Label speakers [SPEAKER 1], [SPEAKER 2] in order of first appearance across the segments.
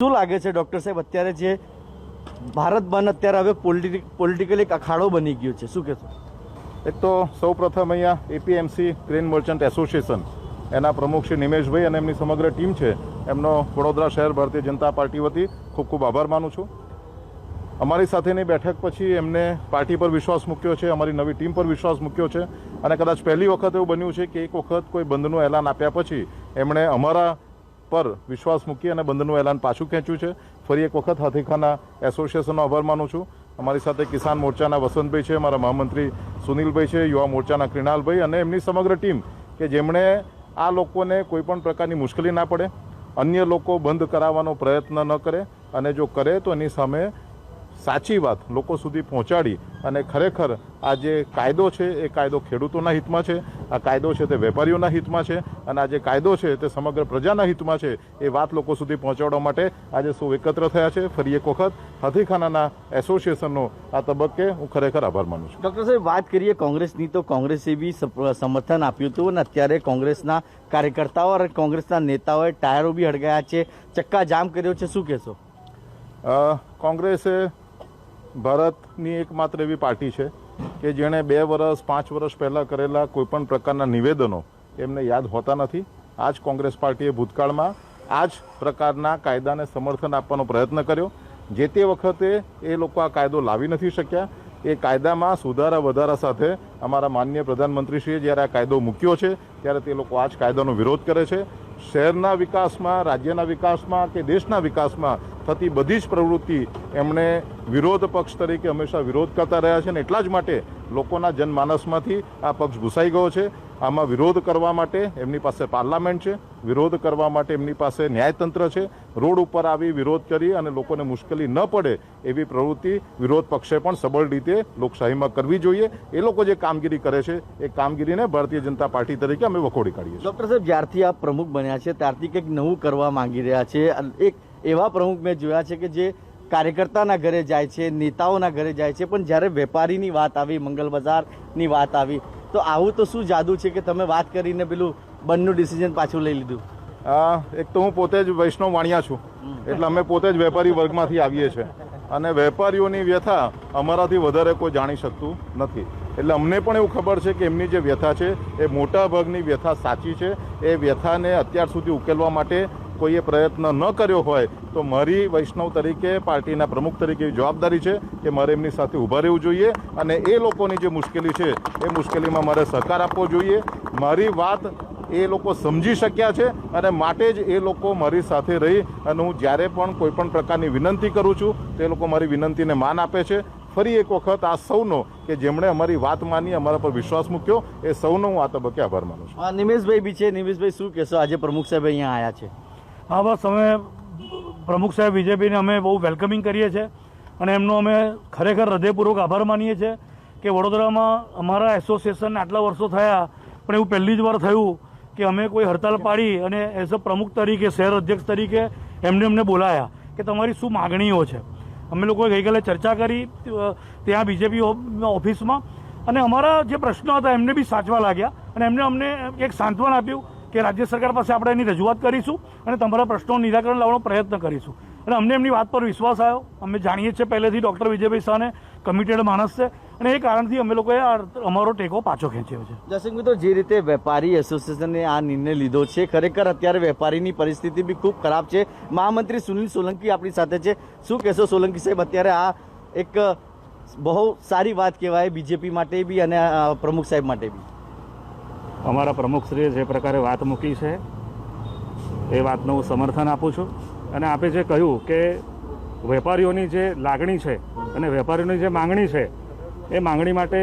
[SPEAKER 1] શું લાગે છે, ડૉક્ટર સાહેબ? અત્યારે જે ભારત બંધ, અત્યારે હવે પોલિટિક, પોલિટિકલ એક અખાડો બની ગયો છે. શું કહેશો?
[SPEAKER 2] એક તો સૌ પ્રથમ અહીંયા એપીએમસી ગ્રેન મર્ચન્ટ એસોસિએશન એના પ્રમુખ શ્રી નિમેશભાઈ અને એમની સમગ્ર ટીમ છે. એમનો વડોદરા શહેર ભારતીય જનતા પાર્ટી વતી ખૂબ ખૂબ આભાર માનું છું. અમારી સાથેની બેઠક પછી એમને પાર્ટી પર વિશ્વાસ મૂક્યો છે, અમારી નવી ટીમ પર વિશ્વાસ મૂક્યો છે. અને કદાચ પહેલી વખત એવું બન્યું છે કે એક વખત કોઈ બંધનું એલાન આપ્યા પછી એમણે અમારા પર વિશ્વાસ મૂકી અને બંધનું એલાન પાછું ખેંચ્યું છે. ફરી એક વખત હાથીખાના એસોસિએશનનો આભાર માનું છું. અમારી સાથે કિસાન મોરચાના વસંતભાઈ છે, અમારા મહામંત્રી સુનિલભાઈ છે, યુવા મોરચાના કૃણાલભાઈ અને એમની સમગ્ર ટીમ કે જેમણે આ લોકોને કોઈ પણ પ્રકારની મુશ્કેલી ના પડે, અન્ય લોકો બંધ કરાવવાનો પ્રયત્ન ન કરે અને જો કરે તો એની સામે સાચી વાત લોકો સુધી પહોંચાડી અને ખરેખર આ જે કાયદો છે, એ કાયદો ખેડૂતોના હિતમાં છે. આ કાયદો છે તે વેપારીઓના હિતમાં છે અને આ જે કાયદો છે તે સમગ્ર પ્રજાના હિતમાં છે એ વાત લોકો સુધી પહોંચાડવા માટે આજે સૌ એકત્ર થયા છે. ફરી એક વખત હાથીખાનાના એસોસિએશનનો આ તબક્કે હું ખરેખર આભાર માનું છું.
[SPEAKER 1] ડૉક્ટર સાહેબ વાત કરીએ કોંગ્રેસની તો કોંગ્રેસે બી સમર્થન આપ્યું હતું અને અત્યારે કોંગ્રેસના કાર્યકર્તાઓ અને કોંગ્રેસના નેતાઓએ ટાયરો બી હળગાયા છે. ચક્કા જામ કર્યો છે. શું કહેશો?
[SPEAKER 2] કોંગ્રેસે ભારતની એકમાત્ર એવી પાર્ટી છે. કે જેણે બે વર્ષ પાંચ વર્ષ પહેલાં કરેલા કોઈપણ પ્રકારના નિવેદનો એમને યાદ હોતા નથી. આ જ કોંગ્રેસ પાર્ટીએ ભૂતકાળમાં આ જ પ્રકારના કાયદાને સમર્થન આપવાનો પ્રયત્ન કર્યો. જે તે વખતે એ લોકો આ કાયદો લાવી નથી શક્યા. એ કાયદામાં સુધારા વધારા સાથે અમારા માનનીય પ્રધાનમંત્રીશ્રીએ જ્યારે આ કાયદો મૂક્યો છે, ત્યારે તે લોકો આ જ કાયદાનો વિરોધ કરે છે. શહેરના વિકાસમાં, રાજ્યના વિકાસમાં કે દેશના વિકાસમાં થતી બધી જ પ્રવૃત્તિ એમણે વિરોધ પક્ષ તરીકે હંમેશા વિરોધ કરતા રહ્યા છે અને એટલા જ માટે લોકોના જનમાનસમાંથી આ પક્ષ ઘૂસાઈ ગયો છે. આમાં વિરોધ કરવા માટે એમની પાસે પાર્લામેન્ટ છે, વિરોધ કરવા માટે એમની પાસે ન્યાયતંત્ર છે, રોડ ઉપર આવી વિરોધ કરી અને લોકોને મુશ્કેલી ન પડે એવી પ્રવૃત્તિ વિરોધ પક્ષે પણ સબળ રીતે લોકશાહીમાં કરવી જોઈએ. એ લોકો જે કામગીરી કરે છે, એ કામગીરીને ભારતીય જનતા પાર્ટી તરીકે અમે વખોડી કાઢીએ
[SPEAKER 1] ડૉક્ટર સાહેબ, જ્યારથી આપ પ્રમુખ બન્યા છે, ત્યારથી કંઈક નવું કરવા માંગી રહ્યા છે. એક એવા પ્રમુખ મેં જોયા છે કે જે કાર્યકર્તાના ઘરે જાય છે, નેતાઓના ઘરે જાય છે, પણ જ્યારે વેપારીની વાત આવી, મંગલ બજારની વાત આવી તો આવું તો શું જાદુ છે કે તમે વાત કરીને પેલું બંધનું ડિસિઝન પાછું લઈ લીધું?
[SPEAKER 2] એક તો હું પોતે જ વૈષ્ણવ વાણિયા છું. એટલે અમે પોતે જ વેપારી વર્ગમાંથી આવીએ છીએ. અને વેપારીઓની વ્યથા અમારાથી વધારે કોઈ જાણી શકતું નથી. એટલે અમને પણ એવું ખબર છે કે એમની જે વ્યથા છે, એ મોટા ભાગની વ્યથા સાચી છે. એ વ્યથાને અત્યાર સુધી ઉકેલવા માટે કોઈએ પ્રયત્ન ન કર્યો હોય તો મારી વૈષ્ણવ તરીકે, પાર્ટીના પ્રમુખ તરીકે એવી જવાબદારી છે કે મારે એમની સાથે ઊભા રહેવું જોઈએ અને એ લોકોની જે મુશ્કેલી છે, એ મુશ્કેલીમાં મારે સહકાર આપવો જોઈએ. મારી વાત એ લોકો સમજી શક્યા છે અને માટે જ એ લોકો મારી સાથે રહી અને હું જ્યારે પણ કોઈપણ પ્રકારની વિનંતી કરું છું, તો લોકો મારી વિનંતીને માન આપે છે. ફરી એક વખત આ સૌનો, કે જેમણે અમારી વાત માની, અમારા પર વિશ્વાસ મૂક્યો, એ સૌનો હું આ તબક્કે આભાર માનું છું.
[SPEAKER 1] નિમેશભાઈ બી છે. નિમેશભાઈ, શું કહેશો? આજે પ્રમુખ સાહેબ અહીંયા આવ્યા છે.
[SPEAKER 3] હા, બસ અમે પ્રમુખ સાહેબ બીજેપીને અમે બહુ વેલકમિંગ કરીએ છીએ અને એમનો અમે ખરેખર હૃદયપૂર્વક આભાર માનીએ છીએ કે વડોદરામાં અમારા એસોસિએશન આટલા વર્ષો થયા, પણ એવું પહેલી જ વાર થયું કે અમે કોઈ હડતાલ પાડી અને એઝ અ પ્રમુખ તરીકે, શહેર અધ્યક્ષ તરીકે એમને અમને બોલાયા કે તમારી શું માગણીઓ છે. અમે લોકોએ ગઈકાલે ચર્ચા કરી ત્યાં બીજેપી ઓફિસમાં અને અમારા જે પ્રશ્નો હતા એમને બી સાચવા લાગ્યા અને એમને અમને એક સાંત્વન આપ્યું કે રાજ્ય સરકાર પાસે આપણે એની રજૂઆત કરીશું અને તમારા પ્રશ્નોનું નિરાકરણ લાવવાનો પ્રયત્ન કરીશું. અને અમને એમની વાત પર વિશ્વાસ આવ્યો. અમે જાણીએ છીએ પહેલેથી ડૉક્ટર વિજયભાઈ શાહને કમિટેડ માણસ છે અને એ કારણથી અમે લોકોએ અમારો ટેકો પાછો ખેંચ્યો છે.
[SPEAKER 1] જસિંગ મિત્રો, જે રીતે વેપારી એસોસિએશને આ નિર્ણય લીધો છે, ખરેખર અત્યારે વેપારીની પરિસ્થિતિ બી ખૂબ ખરાબ છે. મહામંત્રી સુનિલ સોલંકી આપણી સાથે છે. શું કહેશો સોલંકી સાહેબ, અત્યારે આ એક બહુ સારી વાત કહેવાય, બીજેપી માટે બી અને પ્રમુખ સાહેબ માટે બી.
[SPEAKER 4] અમારા પ્રમુખશ્રીએ જે પ્રકારે વાત મૂકી છે, એ વાતનું હું સમર્થન આપું છું. અને આપે જે કહ્યું કે વેપારીઓની જે લાગણી છે અને વેપારીઓની જે માંગણી છે, એ માંગણી માટે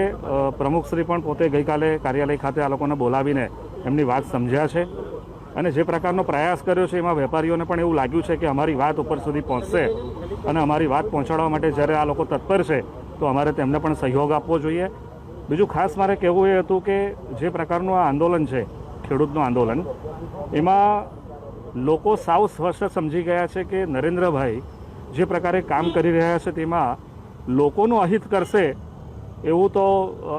[SPEAKER 4] પ્રમુખશ્રી પણ પોતે ગઈકાલે કાર્યાલય ખાતે આ લોકોને બોલાવીને એમની વાત સમજ્યા છે. અને જે પ્રકારનો પ્રયાસ કર્યો છે, એમાં વેપારીઓને પણ એવું લાગ્યું છે કે અમારી વાત ઉપર સુધી પહોંચશે. અને અમારી વાત પહોંચાડવા માટે જ્યારે આ લોકો તત્પર છે, તો અમારે તેમને પણ સહયોગ આપવો જોઈએ. બીજું ખાસ મારે કહેવું એ હતું કે જે પ્રકારનું આ આંદોલન છે, ખેડૂતનું આંદોલન, એમાં લોકો સાવ સ્પષ્ટ સમજી ગયા છે કે નરેન્દ્રભાઈ જે પ્રકારે કામ કરી રહ્યા છે તેમાં લોકોનું અહિત કરશે એવું તો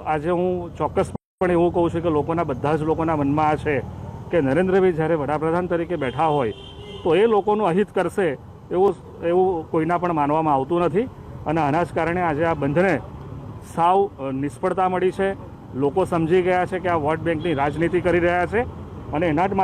[SPEAKER 4] આજે હું ચોક્કસપણે એવું કહું છું કે લોકોના બધા જ લોકોના મનમાં આ છે કે નરેન્દ્રભાઈ જ્યારે વડાપ્રધાન તરીકે બેઠા હોય તો એ લોકોનું અહિત કરશે એવું એવું કોઈના પણ માનવામાં આવતું નથી. અને આના જ કારણે આજે આ બંધને સાવ નિષ્ફળતા મળી છે. લોકો સમજી ગયા છે કે આ વોટ બેંકની રાજનીતિ કરી રહ્યા છે અને એના જ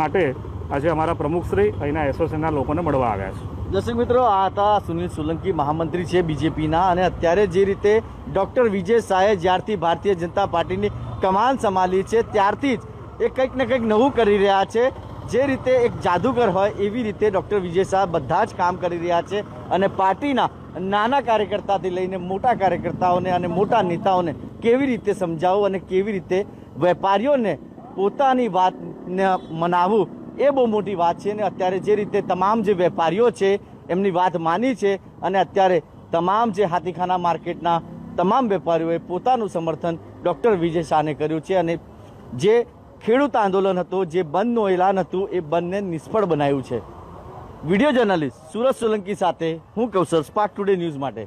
[SPEAKER 4] માટે આજે અમારા પ્રમુખશ્રી અહીંના એસોસિએશનના લોકોને મળવા આવ્યા છે.
[SPEAKER 1] દર્શક મિત્રો, આ હતા સુનિલ સોલંકી, મહામંત્રી છે બીજેપીના અને અત્યારે જે રીતે ડૉક્ટર વિજય શાહે જ્યારથી ભારતીય જનતા પાર્ટીની કમાન સંભાળી છે, ત્યારથી જ એ કંઈક ને કંઈક નવું કરી રહ્યા છે. જે રીતે એક જાદુગર હોય, એવી રીતે ડૉક્ટર વિજય શાહ બધા જ કામ કરી રહ્યા છે અને પાર્ટીના નાના કાર્યકર્તાથી લઈને મોટા કાર્યકર્તાઓને અને મોટા નેતાઓને કેવી રીતે સમજાવવું અને કેવી રીતે વેપારીઓને પોતાની વાતને મનાવવું, એ બહુ મોટી વાત છે. અને અત્યારે જે રીતે તમામ જે વેપારીઓ છે, એમની વાત માની છે અને અત્યારે તમામ જે હાથીખાના માર્કેટના તમામ વેપારીઓએ પોતાનું સમર્થન ડૉક્ટર વિજય શાહને કર્યું છે અને જે ખેડૂત આંદોલન હતું, જે બંધનું એલાન હતું, એ બંધને નિષ્ફળ બનાવ્યું છે. વીડિયો જર્નલિસ્ટ સુરજ સોલંકી સાથે હું કૌશલ સ્પાર્ક ટુડે ન્યૂઝ માટે.